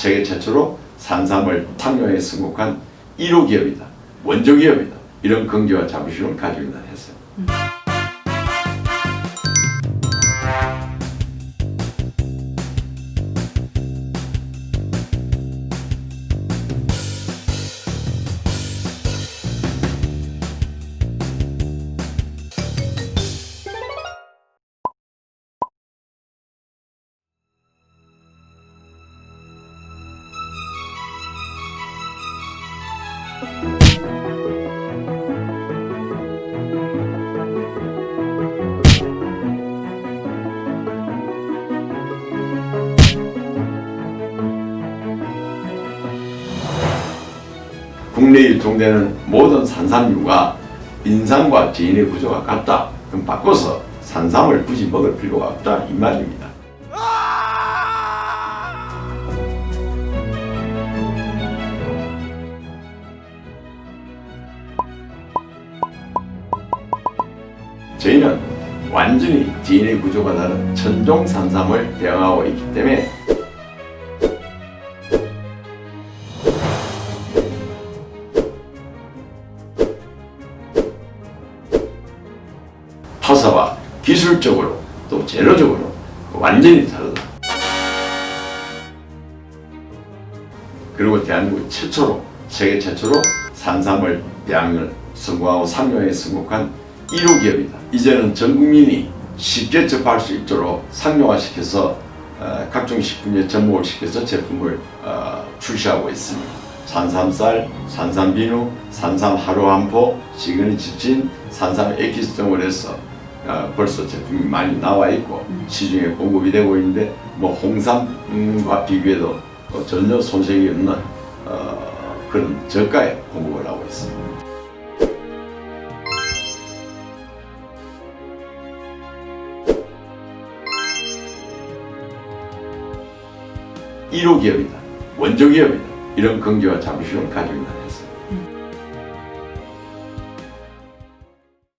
세계 최초로 산삼을 상용에 승복한 1호 기업이다. 원조 기업이다. 이런 긍지와 자부심을 가지고 있다 했어요. 국내에 유통되는 모든 산삼류가 인삼과 지인의 구조가 같다. 그럼 바꿔서 산삼을 굳이 먹을 필요가 없다 이 말입니다. 저희는 완전히 DNA 구조가 다른 천종 산삼을 대응하고 있기 때문에 타사와 기술적으로 또 재료적으로 완전히 다르다. 그리고 대한민국 최초로 세계 최초로 산삼을 대항을 성공하고 상용에 성공한 1호 기업이다. 이제는 전 국민이 쉽게 접할 수 있도록 상용화시켜서 어, 각종 식품에 접목을 시켜서 제품을 어, 출시하고 있습니다. 산삼쌀, 산삼비누, 산삼 하루 한포, 시그니 치킨, 산삼 액기스 등을 해서 어, 벌써 제품이 많이 나와 있고 시중에 공급이 되고 있는데 뭐 홍삼과 비교해도 어, 전혀 손색이 없는 어, 그런 저가에 공급을 하고 있습니다. 1호 기업이다. 원조 기업이다. 이런 긍지와 자부심을 가지고 회사.